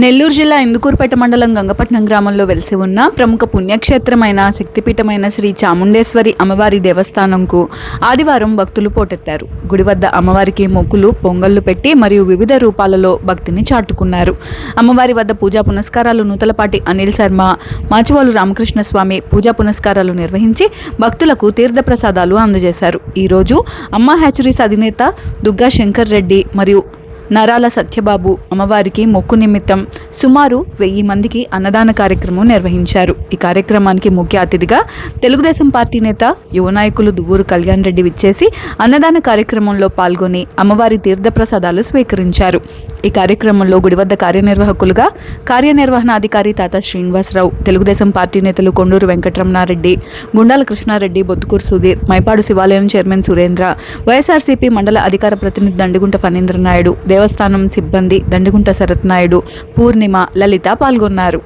నెల్లూరు జిల్లా ఇందుకూరుపేట మండలం గంగపట్నం గ్రామంలో వెలిసి ఉన్న ప్రముఖ పుణ్యక్షేత్రమైన శక్తిపీఠమైన శ్రీ చాముండేశ్వరి అమ్మవారి దేవస్థానంకు ఆదివారం భక్తులు పోటెత్తారు. గుడి వద్ద అమ్మవారికి మొక్కులు పొంగళ్ళు పెట్టి మరియు వివిధ రూపాలలో భక్తిని చాటుకున్నారు. అమ్మవారి వద్ద పూజా పునస్కారాలు నూతలపాటి అనిల్ శర్మ మాచివాలు రామకృష్ణ స్వామి పూజా పునస్కారాలు నిర్వహించి భక్తులకు తీర్థప్రసాదాలు అందజేశారు. ఈరోజు అమ్మ హ్యాచరీస్ అధినేత దుగ్గా శంకర్ రెడ్డి మరియు నరాల సత్యబాబు అమ్మవారికి మొక్కు నిమిత్తం సుమారు వెయ్యి మందికి అన్నదాన కార్యక్రమం నిర్వహించారు. ఈ కార్యక్రమానికి ముఖ్య అతిథిగా తెలుగుదేశం పార్టీ నేత యువ నాయకులు దువ్వూరు కళ్యాణ్ రెడ్డి విచ్చేసి అన్నదాన కార్యక్రమంలో పాల్గొని అమ్మవారి తీర్థప్రసాదాలు స్వీకరించారు. ఈ కార్యక్రమంలో గుడి వద్ద కార్యనిర్వాహకులుగా కార్యనిర్వహణాధికారి తాత శ్రీనివాసరావు తెలుగుదేశం పార్టీ నేతలు కొండూరు వెంకటరమణారెడ్డి గుండాల కృష్ణారెడ్డి బొత్తుకూరు సుధీర్ మైపాడు శివాలయం చైర్మన్ సురేంద్ర వైఎస్ఆర్సీపీ మండల అధికార ప్రతినిధి దండిగుంట ఫణీంద్ర నాయుడు దేవస్థానం సిబ్బంది దండిగుంట శరత్నాయుడు పూర్ణిమ లలిత పాల్గొన్నారు.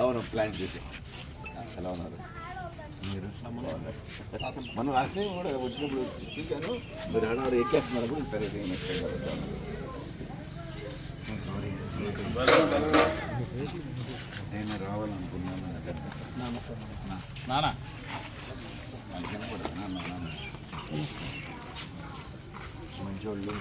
అవును ప్లాన్ చేసి. ఎలా ఉన్నారు? మీరు? మనం లాస్ట్ టైం కూడా వచ్చినప్పుడు చూశాను. మీరు ఆడవాడు ఎక్కేస్తున్నారు కూడా సరే నేను. రావాలనుకున్నాను నానా మంచోళ్ళు